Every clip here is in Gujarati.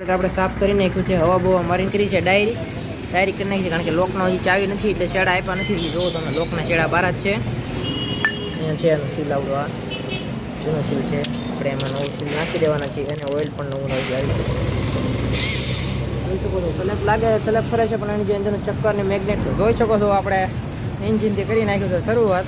આપણે સાફ કરી નાખ્યું છે, હવા બહુ મારી કરી છે ડાયરી ડાયરી કરી નાખી છે, કારણ કે લોકનો હજી ચાવી નથી, એટલે શેડા આપ્યા નથી. જોવો તમે, લોકના શેડા બાર જ છે. અહીંયા છે એનું સીલ આવડો આ. જૂનો સીલ છે. આપણે એમાં નવું સીલ નાખી દેવાના છે અને ઓઇલ પણ નવું નવું આવી જોઈ શકો છો સ્લેબ લાગે સ્લેબ ફરે છે, પણ એની જે એન્જિનનો ચક્કર ને મેગ્નેટ જોઈ શકો છો આપણે. એન્જિનથી કરી નાખ્યું છે, શરૂઆત.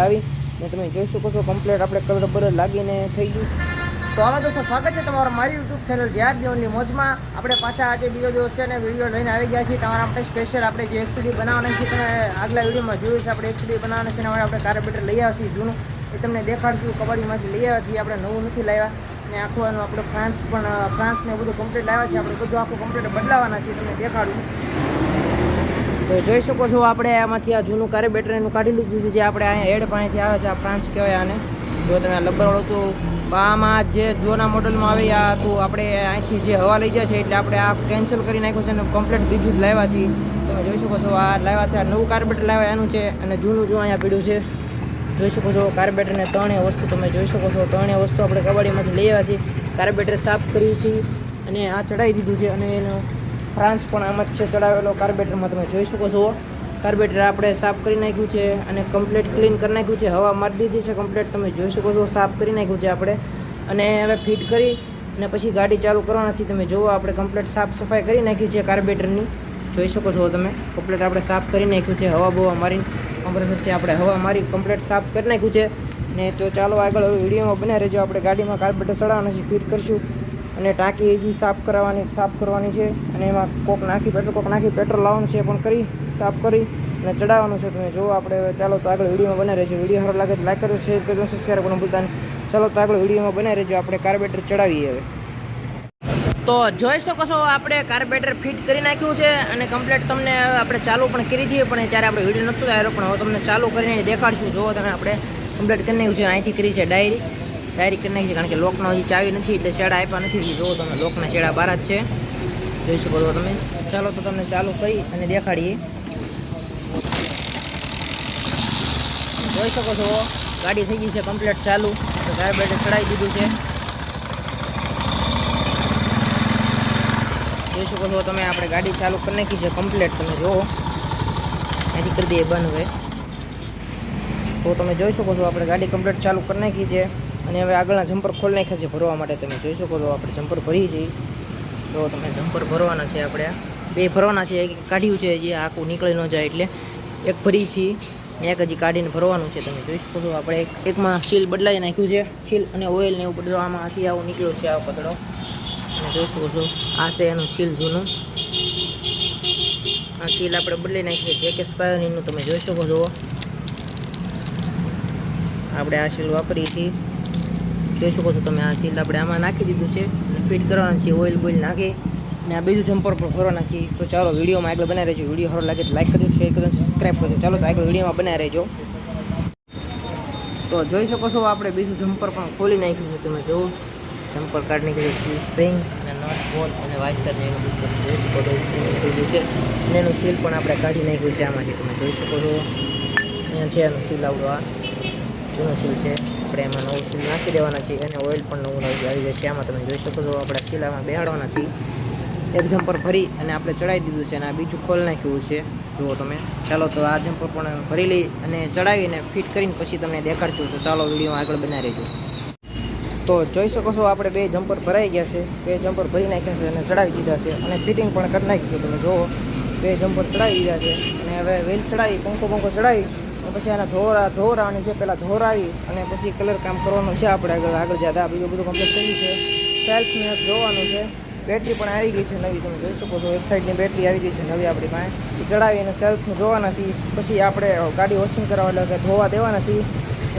લાવી, ને તમે જોઈ શકો છો કમ્પ્લેટ આપણે કલર બલર લાગીને થઈ ગયું. તો હવે દોસ્તો સ્વાગત છે તમારું મારી યુટ્યુબ ચેનલ જ્યાર દી ઓનલી મોજમાં. આપણે પાછા આજે બીજો દિવસ છે ને વીડિયો લઈને આવી ગયા છીએ. તમારા માટે સ્પેશિયલ આપણે જે એક્સડી બનાવવાના છે તમે આગલા વિડીયોમાં જોયું છે આપણે એક્સડી બનાવવાના છે એના માટે આપણે કાર્બેટર લઈ આવ્યા છીએ જૂનું. એ તમને દેખાડશું, કબડ્ડીમાંથી લઈ આવ્યા છીએ. આપણે નવું નથી લાવ્યા. ને આખું આપણે ફ્રાન્સ પણ ફ્રાન્સને બધું કમ્પ્લીટ લાવ્યા છે આપણે બધું આખું કમ્પ્લીટ બદલાવાના છે તમને દેખાડું. તો જોઈ શકો છો, આપણે આમાંથી આ જૂનું કાર્બેટર એનું કાઢી લીધું છે. જે આપણે અહીંયા એડ પાણીથી આવે છે, આ ફ્રાન્સ કહેવાય આને. જો તમે આ લબ્બરવાળું હતું આમાં જે જૂના મોડલમાં આવે આ તો આપણે અહીંથી જે હવા લઈ જાય છે એટલે આપણે આ કેન્સલ કરી નાખ્યું છે અને કમ્પ્લેટ બીજું જ લાવ્યા છીએ. તમે જોઈ શકો છો આ લાવ્યા છે, આ નવું કાર્બેટર લાવ્યા, એનું છે અને જૂનું જો અહીંયા પીડ્યું છે. જોઈ શકો છો કાર્બેટરને ત્રણેય વસ્તુ તમે જોઈ શકો છો. ત્રણેય વસ્તુ આપણે કબાડીમાંથી લઈ આવ્યા છીએ. કાર્બેટર સાફ કરીએ છીએ અને આ ચડાવી દીધું છે અને એનો ફ્રાન્સ પણ આમાં જ છે ચડાવેલો કાર્બેટરમાં તમે જોઈ શકો છો. કાર્બેટર આપણે સાફ કરી નાખ્યું છે અને કમ્પ્લેટ ક્લીન કરી નાખ્યું છે. હવા મારી દીધી છે કમ્પ્લેટ તમે જોઈ શકો છો, સાફ કરી નાખ્યું છે આપણે. અને હવે ફિટ કરી અને પછી ગાડી ચાલુ કરવાના છીએ તમે જુઓ, આપણે કમ્પ્લેટ સાફ સફાઈ કરી નાખી છે કાર્બેટરની. જોઈ શકો છો તમે કમ્પ્લેટ આપણે સાફ કરી નાખ્યું છે, હવા બવા મારી કમ્પ્રેસરથી આપણે હવા મારી કમ્પ્લેટ સાફ કરી નાખ્યું છે. ને તો ચાલો આગળ હવે વિડીયોમાં બને રહેજો. આપણે ગાડીમાં કાર્બેટર ચડાવવાના છે, ફિટ કરશું. અને ટાંકી હજી સાફ કરાવવાની સાફ કરવાની છે. અને એમાં કોક નાખી, પેટ્રોલ, કોક નાખી, પેટ્રોલ લાવવાનું છે, પણ કરી સાફ કરી અને ચડાવવાનું છે. તમે જો આપણે ચાલો તો આગળ વિડીયોમાં બનાવી રહેજો વીડિયો સારો લાગે લાઈક કરજો શેર કરજો સબસ્ક્રાઈબ કરવાનું ભૂલતા ચાલો તો આગળ વિડીયોમાં બનાવી રહેજો આપણે કાર્બેટર ચડાવીએ હવે. તો જોઈ શકો છો, આપણે કાર્બેટર ફિટ કરી નાખ્યું છે અને કમ્પ્લીટ તમને આપણે ચાલુ પણ કરી દઈએ, પણ ત્યારે આપણે વીડિયો નહોતું આવ્યો, પણ હવે તમને ચાલુ કરીને દેખાડશું. જો તમે, આપણે કમ્પ્લીટ કરી નાખ્યું છે. અહીંથી કરી છે ડાયરી. ડાયરી કરી નાખી છે, કારણ કે લોકનો હજી ચાવી નથી, એટલે શેડા આપ્યા નથી. જોવો તમે, લોકના શેડા બહાર જ છે. જોઈ શકો છો તમે. ચાલો તો તમને ચાલુ કરી અને દેખાડીએ. જોઈ શકો છો. ગાડી થઈ ગઈ છે કમ્પ્લીટ ચાલુ. તો કાર્બેટર ચડાવી દીધું છે. જોઈ શકો છો તમે, આપણે ગાડી ચાલુ કરી નાખી છે કમ્પ્લીટ તમે જુઓ. અહીંથી કરી દઈએ બંધ હવે. તો તમે જોઈ શકો છો, આપણે ગાડી કમ્પ્લીટ ચાલુ કરી નાખી છે. અને હવે આગળના જમ્પર ખોલી નાખ્યા છે ભરવા માટે. તમે જોઈ શકો છો, આપણે જમ્પર ભરી છીએ તો તમે જમ્પર ભરવાના છે આપણે. બે ભરવાના છે, એક કાઢ્યું છે જે આખું નીકળી ન જાય એટલે. એક ભરી છીએ એક હજી કાઢીને ભરવાનું છે, તમે જોઈ શકો છો. આપણે એકમાં સીલ બદલાઈ નાખ્યું છે સીલ અને ઓઇલ ને એવું બધું આમાંથી આવું નીકળ્યો છે આ પતળો. તમે જોઈ શકો છો, આ છે એનું સીલ જૂનું. આ સીલ આપણે બદલી નાખીએ છીએ કે સ્પાયોનીનું તમે જોઈ શકો છો. આપણે આ સીલ વાપરીએ છીએ. જોઈ શકો છો તમે, આ સીલ આપણે આમાં નાખી દીધું છે, ફિટ કરવાનું છે, ઓઇલ બોઇલ નાખી. અને આ બીજું જમ્પર પર ભરવાના નાખી તો ચાલો વિડીયોમાં આગળ બનાવી રહેજો. વીડિયો સારો લાગે તો લાઈક કરજો શેર કરજો સબસ્ક્રાઈબ કરજો. ચાલો તો આગળ વિડીયોમાં બનાવી રહેજો. તો જોઈ શકો છો આપણે બીજું જમ્પર પણ ખોલી નાખ્યું છે. તમે જુઓ. જમ્પર નીકળ્યું છે સ્પ્રિંગ અને નટ બોલ અને વાઇસર ને એનું જોઈ શકો છો. સ્પ્રિંગ છે. અને એનું સીલ પણ આપણે કાઢી નાખ્યું છે આમાંથી. તમે જોઈ શકો છો. અહીંયા છે એનું સીલ આવડો આ જૂનું સીલ છે. આપણે એમાં નવું સીલ નાખી દેવાના છે અને ઓઇલ પણ નવું નવું આવી જશે. આમાં તમે જોઈ શકો છો. આપણે સીલામાં બેહાડવાના છીએ. એક જમ્પર ભરી અને આપણે ચડાવી દીધું છે અને આ બીજું ખોલ નાખ્યું છે. જુઓ તમે. ચાલો તો આ જમ્પર પણ ભરી લઈ અને ચડાવીને ફિટ કરીને પછી તમને દેખાડશું. તો ચાલો વીડિયો આગળ બનાવી રહેજો. તો જોઈ શકો છો આપણે બે જમ્પર ભરાઈ ગયા છે. બે જમ્પર ભરી નાખ્યા છે અને ચડાવી દીધા છે. અને ફિટિંગ પણ કરી નાખ્યું તમે જુઓ. બે જમ્પર ચડાવી દીધા છે. અને હવે વેલ ચડાવી પંખો પંખો ચડાવી પછી આના ધોરા ધોરાવાની છે પહેલાં ધોરાવી અને પછી કલર કામ કરવાનું છે. આપણે આગળ આગળ જ્યાં બીજું બધું કમ્પ્લીટ થઈ ગયું છે સેલ્ફને જોવાનું છે. બેટરી પણ આવી ગઈ છે નવી, તમે જોઈ શકો છો સાઈડની બેટરી આવી ગઈ છે નવી આપણી પાસે. એ ચડાવી અને સેલ્ફનું જોવાના છીએ, પછી આપણે ગાડી વોશિંગ કરવા એટલે ધોવા દેવાના છીએ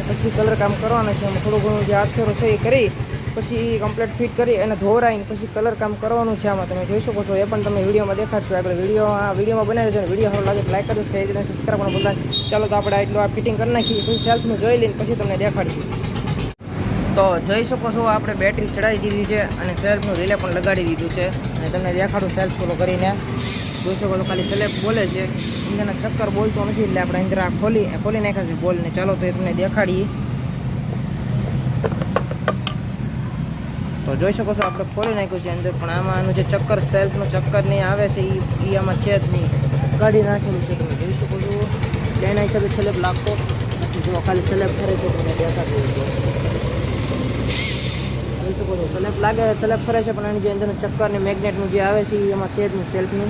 પછી કલર કામ કરવાના છે થોડું ઘણું જે હાથફેરો છે એ કરી, પછી કમ્પ્લીટ ફિટ કરી અને ધોરાઈને પછી કલર કામ કરવાનું છે આમાં. તમે જોઈ શકો છો, એ પણ તમે વિડીયોમાં દેખાડશો. આપણે વીડિયો, આ વિડીયોમાં બનાવી છે વીડિયો સારો લાગે લાઈક કરજો શેર કરીને સબસ્ક્રાઈબ પણ બધા ચાલો તો આપણે આટલું આ ફિટિંગ કરી નાખીએ, પછી સેલ્ફનું જોઈ લઈને પછી તમને દેખાડીશું. તો જોઈ શકો છો, આપણે બેટરી ચડાવી દીધી છે અને સેલ્ફનું રિલે પણ લગાડી દીધું છે. અને તમને દેખાડું સેલ્ફ ફોલો કરીને. જોઈ શકો છો, ખાલી સેલેબ બોલે છે. અંદરના ચક્કર બોલતો નથી એટલે આપણે ઇન્દ્રા ખોલી ખોલી નાખ્યા છે બોલને. ચાલો તો એ તમને દેખાડીએ. તો જોઈ શકો છો, આપણે ખોલી નાખ્યું છે અંદર, પણ આમાં આનું જે ચક્કર સેલ્ફનું ચક્કર નહીં આવે છે એ આમાં છે જ નહીં. કાઢી નાખેલું છે તમે જોઈ શકો છો. એના હિસાબે સ્લેબ લાગતો જો ખાલી સ્લેબ ફરે છે તમને દેખાતું જોઈ શકો છો સ્લેબ લાગે સ્લેબ ફરે છે, પણ એની જે અંદરનું ચક્કર ને મેગ્નેટનું જે આવે છે એમાં છે જ સેલ્ફનું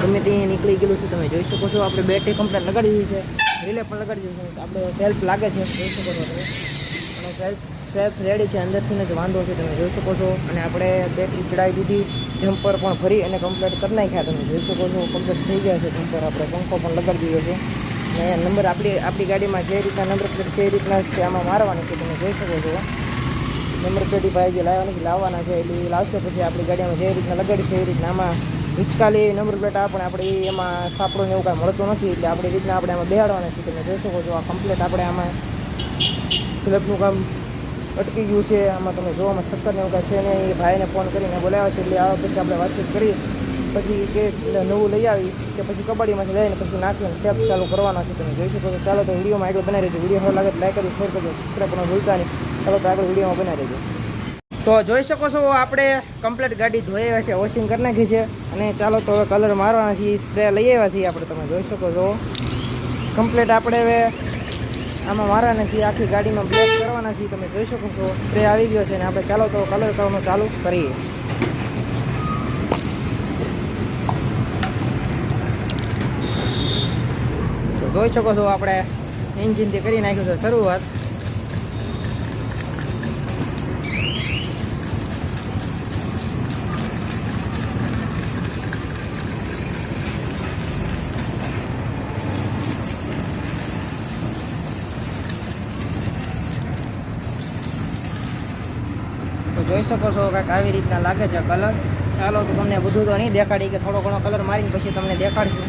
ગમે તે નીકળી ગયેલું છે, તમે જોઈ શકો છો. આપણે બેટરી કમ્પ્લેટ લગાડી દીધી છે. રિલે પણ લગાડી દીધું છે. આપણે સેલ્ફ લાગે છે, જોઈ શકો છો અને સેલ્ફ સેલ્ફ રેડી છે, અંદરથી જ વાંધો છે, તમે જોઈ શકો છો. અને આપણે બેટરી ચડાવી દીધી જમ્પર પણ ફરી અને કમ્પ્લેટ કરી નાખ્યા, તમે જોઈ શકો છો. કમ્પ્લેટ થઈ ગયા છે જમ્પર આપણે પંખો પણ લગાડી દીધો છે. અને નંબર આપણી આપણી ગાડીમાં જે રીતના નંબર પ્લેટ છે, એ રીતના તે આમાં મારવાની છે, તમે જોઈ શકો છો. નંબર પ્લેટ ભાઈ જે લાવવાની, લાવવાના છે. એટલે એ લાવશે પછી આપણી ગાડીમાં જે રીતના લગાડી છે એ રીતના આમાં હિંચકાલી નંબર પ્લેટ પણ આપણે એમાં સાપડો ને એવું કાંઈ મળતું નથી. એટલે આપણે રીતના આપણે આમાં બેહાડવાના છે તમે જોઈ શકો છો, આ કમ્પ્લેટ આપણે આમાં સ્લેબનું કામ અટકી ગયું છે. આમાં તમે જોવામાં છક્કર ને એવું કાંઈ છે ને એ ભાઈને ફોન કરીને બોલાવ્યા છે. એટલે આવા પછી આપણે વાતચીત કરી પછી કે નવું લઈ આવી, કે પછી કબડ્ડીમાંથી લઈને પછી નાખીને સેફ ચાલુ કરવાના છે. તમે જોઈ શકો છો. ચાલો તો વિડીયોમાં આગળ બનાવી રહેજો વીડિયો સારો લાગે લાઈક કરજો શેર કરજો સબસ્ક્રાઈબ કરવાનું ભૂલતા નહીં. ચાલો તો આગળ વિડીયોમાં બનાવી દેજો તો જોઈ શકો છો, આપણે કમ્પ્લીટ ગાડી ધોઈ આવ્યા છે વોશિંગ કરી નાખી છે. અને ચાલો તો હવે કલર મારવાના છીએ સ્પ્રે લઈ આવ્યા છીએ આપણે, તમે જોઈ શકો છો. કમ્પ્લીટ આપણે હવે આમાં મારવાના છીએ, આખી ગાડીમાં બ્લેક કરવાના છીએ, તમે જોઈ શકો છો. સ્પ્રે આવી ગયો છે અને આપણે ચાલો તો કલર કરવાનું ચાલુ કરીએ. જોઈ શકો છો, આપણે એન્જિનથી કરી નાખ્યું છે શરૂઆત. જોઈ શકો છો કાંઈક આવી રીતના લાગે છે કલર ચાલો તો તમને બધું તો નહીં દેખાડી કે થોડો ઘણો કલર મારીને પછી તમને દેખાડશું.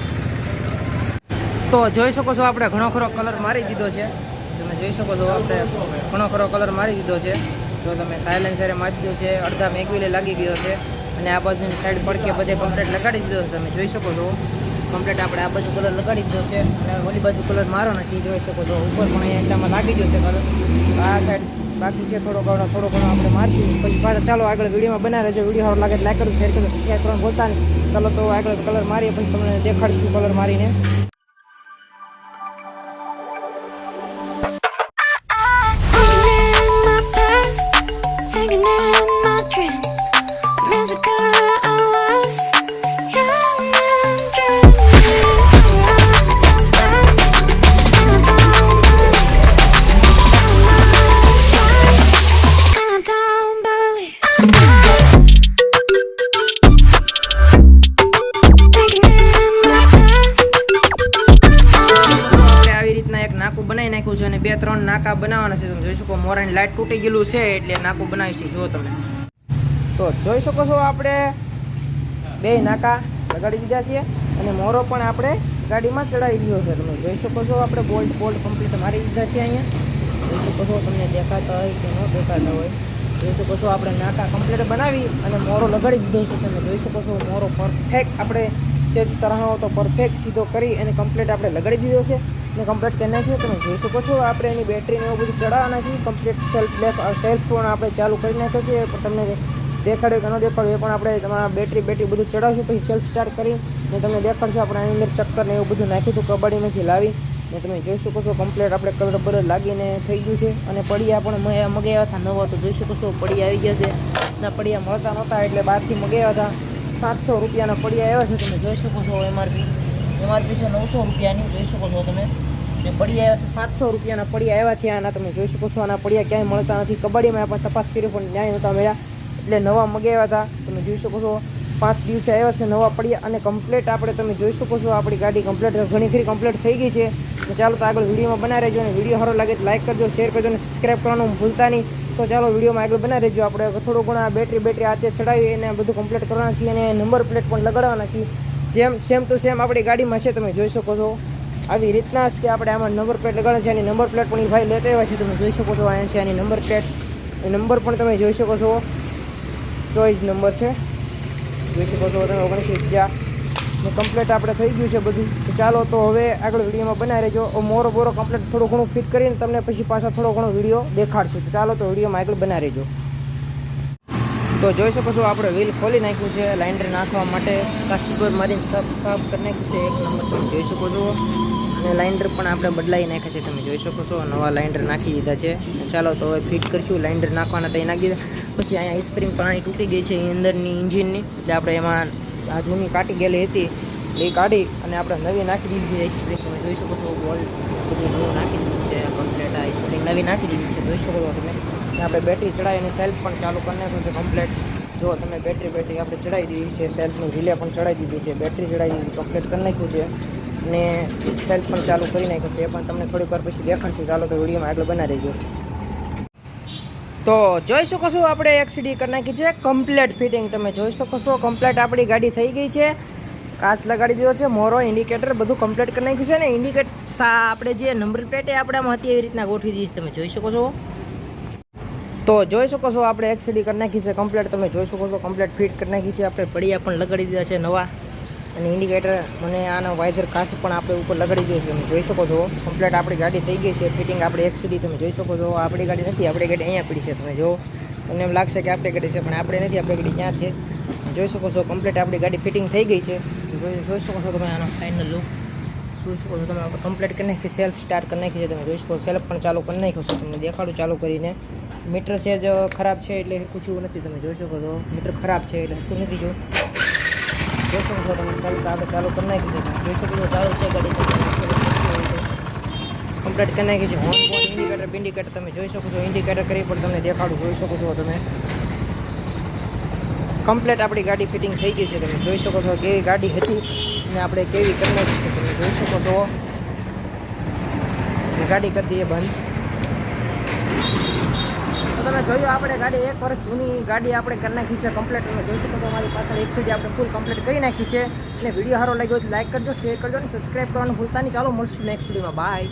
તો જોઈ શકો છો આપણે ઘણો ખરો કલર મારી દીધો છે. તમે જોઈ શકો છો આપણે ઘણો ખરો કલર મારી દીધો છે. જો તમે સાયલેન્સરે મારી દીધો છે, અડધા મેગવીલે લાગી ગયો છે. અને આ બાજુની સાઈડ પડકે બધે કમ્પ્લેટ લગાડી દીધો છે. તમે જોઈ શકો છો. કમ્પ્લીટ આપણે આ બાજુ કલર લગાડી દીધો છે. અને ઓલી બાજુ કલર મારવાનો છે જોઈ શકો છો. ઉપર પણ અહીંયા એટલામાં લાગી ગયો છે કલર આ સાઈડ બાકી છે થોડો ઘણો થોડો ઘણો આપણે મારશું. પછી પાછા ચાલો આગળ વિડીયોમાં બનાવી રહેજો વીડિયો સારો લાગે લાઈક કરો શેર કરો સબસ્ક્રાઈબ કરવાનું બોલતા નહીં. ચાલો તો આગળ કલર મારીએ, પછી તમને દેખાડીશું કલર મારીને. નાકા બનાવવાના છે, તમે જોઈ શકો, મોરાની લાઇટ તૂટી ગયેલું છે, એટલે નાકું બનાવી છે. જો તમે. તો જોઈ શકો છો આપણે. બે નાકા લગાડી દીધા છે અને મોરો પણ આપણે ગાડીમાં ચડાવી દીધો છે. તમે જોઈ શકો છો આપણે બોલ્ટ બોલ્ટ કમ્પ્લીટ મારી દીધા છે અહીંયા. જોઈ શકો છો તમને દેખાતા હોય કે ન દેખાતા હોય. જોઈ શકો છો આપણે નાકા કમ્પ્લીટ બનાવી અને મોરો લગાડી દીધો છે. તમે જોઈ શકો છો મોરો પરફેક્ટ આપણે સેજ તરાહો તો પરફેક્ટ સીધો કરી અને કમ્પ્લીટ આપણે લગાડી દીધો છે. અને કમ્પ્લીટ કરી નાખ્યો, તમે જોઈ શકો છો, આપણે એની બેટરીને એવું બધું ચડાવવાના છે કમ્પ્લીટ સેલ્ફ બ્લેક સેલ્ફ પણ આપણે ચાલુ કરી નાખ્યો છે. પણ તમને દેખાડે કે ન દેખાડો એ પણ આપણે તમારા બેટરી બેટરી બધું ચડાવશું, પછી સેલ્ફ સ્ટાર્ટ કરી ને તમને દેખાડશે. આપણે આની અંદર ચક્કર ને એવું બધું નાખ્યું હતું કબડ્ડીમાંથી લાવી ને તમે જોઈ શકો છો કમ્પ્લીટ આપણે કલર બલર લાગીને થઈ ગયું છે. અને પડિયા પણ મગાવ્યા હતા નવા, તો જોઈ શકો છો, પડિયા આવી ગયા છે. ના, પડિયા મળતા નહોતા, એટલે બહારથી મગાવ્યા હતા. સાતસો રૂપિયાના પડિયા આવ્યા છે, તમે જોઈ શકો છો એમઆરપી એમઆરપી છે નવસો રૂપિયાની, જોઈ શકો છો તમે. ને પડિયા આવ્યા છે, સાતસો રૂપિયાના પડિયા આવ્યા છે, આના તમે જોઈ શકો છો. આના પડિયા ક્યાંય મળતા નથી. કબડ્ડીમાં આપણે તપાસ કરી, પણ ન્યાય નહોતા મળ્યા. એટલે નવા મગાવ્યા હતા, તમે જોઈ શકો છો. પાંચ દિવસે આવ્યા છે નવા પડ્યા, અને કમ્પ્લેટ આપણે તમે જોઈ શકો છો, આપણી ગાડી કમ્પ્લેટ ઘણી ખરી કમ્પ્લેટ થઈ ગઈ છે. ચાલો તો આગળ વિડીયોમાં બનાવી રહેજો, અને વીડિયો સારો લાગે તો લાઇક કરજો શેર કરજો, અને સબસ્ક્રાઈબ કરવાનું ભૂલતા નહીં. તો ચાલો વિડીયોમાં આગળ બનાવી રહેજો. આપણે થોડો ઘણા બેટરી બેટરી હાથે ચડાવી એને બધું કમ્પ્લીટ કરવાના છીએ અને નંબર પ્લેટ પણ લગાડવાના છીએ. જેમ સેમ ટુ સેમ આપણી ગાડીમાં છે, તમે જોઈ શકો છો. આવી રીતના જ તે આપણે આમાં નંબર પ્લેટ લગાડે છે એની નંબર પ્લેટ પણ એ ભાઈ લેતા આવ્યા છે, તમે જોઈ શકો છો અહીંયા છે એની નંબર પ્લેટ એ નંબર પણ તમે જોઈ શકો છો. ચોઈસ નંબર છે. જોઈ શકો છો તમે ઓગણીસ ઇજા ને કમ્પ્લીટ આપણે થઈ ગયું છે બધું. તો ચાલો તો હવે આગળ વિડીયોમાં બનાવી રહેજો. મોરો બોરો કમ્પ્લીટ થોડું ઘણું ફિટ કરીને તમને પછી પાછા થોડો ઘણો વીડિયો દેખાડશે. તો ચાલો તો વિડીયોમાં આગળ બનાવી રહેજો. તો જોઈ શકો છો આપણે વ્હીલ ખોલી નાખ્યું છે, લાઇન્ડર નાખવા માટે. કાસ્ટર મારીને સાફ સાફ કરી નાખ્યું છે. એક નંબર તમે જોઈ શકો છો. અને લાઇન્ડર પણ આપણે બદલાવી નાખ્યા છે. તમે જોઈ શકો છો, નવા લાઇન્ડર નાખી દીધા છે. ચાલો તો હવે ફિટ કરશું. લાઇન્ડર નાખવાના ત્યાં નાખી દીધા પછી અહીંયા સ્પ્રિંગ પાણી તૂટી ગઈ છે એ અંદરની ઇન્જિનની એટલે આપણે એમાં આ જૂની કાઢી ગયેલી હતી. એ કાઢી અને આપણે નવી નાખી દીધી છે તમે જોઈ શકો છો બોલ બધું નવું નાખી દીધું છે કમ્પ્લેટ આ સ્પ્રિંગ નવી નાખી દીધી છે. જોઈ શકો છો તમે. આપણે બેટરી ચડાવી અને સેલ્ફ પણ ચાલુ કરી નાખ્યું છે કમ્પ્લેટ જો તમે બેટરી બેટરી આપણે ચડાવી દીધી છે સેલ્ફનું રિલે પણ ચડાવી દીધી છે. બેટરી ચડાવી દીધી કમ્પ્લેટ કરી નાખ્યું છે. અને સેલ્ફ પણ ચાલુ કરી નાખ્યું છે. એ પણ તમને થોડીક વાર પછી દેખાડશું. ચાલો તો વિડીયોમાં આગળ બનાવી રહેજો. તો જોઈ શકો છો, આપણે એક્સીડી કરી નાખી છે. કમ્પ્લેટ ફિટિંગ તમે જોઈ શકો છો. કમ્પ્લેટ આપણી ગાડી થઈ ગઈ છે. કાચ લગાડી દીધો છે. મોરો ઇન્ડિકેટર બધું કમ્પ્લેટ કરી નાખ્યું છે ને ઇન્ડિકેટ આપણે જે નંબર પ્લેટ એ આપણામાં હતી, એવી રીતના ગોઠવી દીધી તમે જોઈ શકો છો. તો જોઈ શકો છો, આપણે એક્સીડી કરી નાખી છે. કમ્પ્લેટ તમે જોઈ શકો છો. કમ્પ્લેટ ફિટ કરી નાખી છે. આપણે પડિયા પણ લગાડી દીધા છે નવા. અને ઇન્ડિકેટર મને આનો વાઇઝર ખાસ પણ આપણે ઉપર લગાડી ગયો છે. તમે જોઈ શકો છો. કમ્પ્લેટ આપણી ગાડી થઈ ગઈ છે. ફિટિંગ આપણે એક સીડી તમે જોઈ શકો છો. આપણી ગાડી નથી, આપણી ગાડી અહીંયા પડી છે. તમે જો, તમને એમ લાગશે કે આપણી ગાડી છે, પણ આપણે નથી આપણી ગાડી ક્યાં છે? જોઈ શકો છો કમ્પ્લેટ આપણી ગાડી ફિટિંગ થઈ ગઈ છે. જોઈ શકો છો તમે આનો ફાઇનલ લુક જોઈ શકો છો તમે કમ્પ્લીટ કરી નાખી સેલ્ફ સ્ટાર્ટ કરી નાખી છે. તમે જોઈ શકો સેલ્ફ પણ ચાલુ કરી નાખ્યો છે. તમને દેખાડું ચાલુ કરીને. મીટર છે જ ખરાબ છે એટલે પૂછ્યું નથી. તમે જોઈ શકો છો, મીટર ખરાબ છે એટલે હરખું નથી જો. શકો છો તમે ચાલુ આપણે ચાલુ કરી નાખી છે જોઈ શકો ચાલુ છે, ગાડી કમ્પ્લીટ કરી નાખી છે હોર્ન ઇન્ડિકેટર બિન્ડિકેટર તમે જોઈ શકો છો ઇન્ડિકેટર કરી, પણ તમને દેખાડું જોઈ શકો છો તમે. કમ્પ્લીટ આપણી ગાડી ફિટિંગ થઈ ગઈ છે, તમે જોઈ શકો છો કેવી ગાડી હતી અને આપણે કેવી કરી છે, તમે જોઈ શકો છો. ગાડી કરી દઈએ બંધ. તમે જોયું, આપણે ગાડી એક વર્ષ જૂની ગાડી આપણે કરી નાખી છે કમ્પ્લીટ તમે જોઈ શકો તો અમારી પાછળ એક સીડી આપણે ફૂલ કમ્પ્લીટ કરી નાખી છે. અને વીડિયો સારો લાગ્યો હોય તો લાઈક કરજો શેર કરજો અને સબસ્ક્રાઈબ કરવાનું ભૂલતા નહીં. ચાલો, મળશું નેક્સ્ટ વિડીયોમાં બાય